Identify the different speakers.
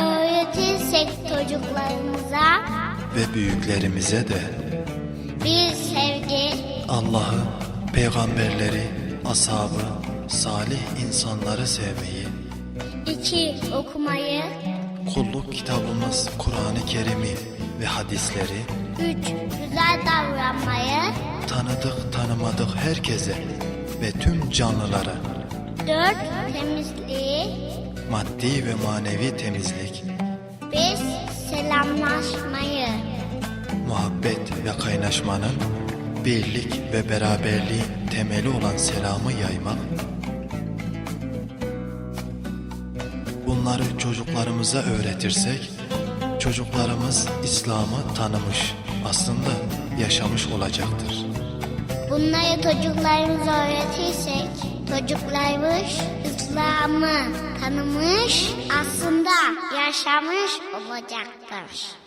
Speaker 1: öğretirsek çocuklarımıza.
Speaker 2: Ve büyüklerimize de.
Speaker 1: Bir sevgi,
Speaker 2: Allah'ı, peygamberleri, ashabı, salih insanları sevmeyi,
Speaker 1: iki okumayı,
Speaker 2: kulluk kitabımız Kur'an-ı Kerim'i ve hadisleri.
Speaker 1: Üç güzel davranmayı,
Speaker 2: tanıdık tanımadık herkese ve tüm canlılara.
Speaker 1: Dört temizliği,
Speaker 2: maddi ve manevi temizlik,
Speaker 1: beş selamlaşmayı,
Speaker 2: muhabbet ve kaynaşmanın birlik ve beraberliğin temeli olan selamı yaymak, bunları çocuklarımıza öğretirsek, çocuklarımız İslam'ı tanımış, aslında yaşamış olacaktır.
Speaker 1: Bunları çocuklarımıza öğretirsek çocuklarımız İslam'ı tanımış aslında yaşamış olacaktır.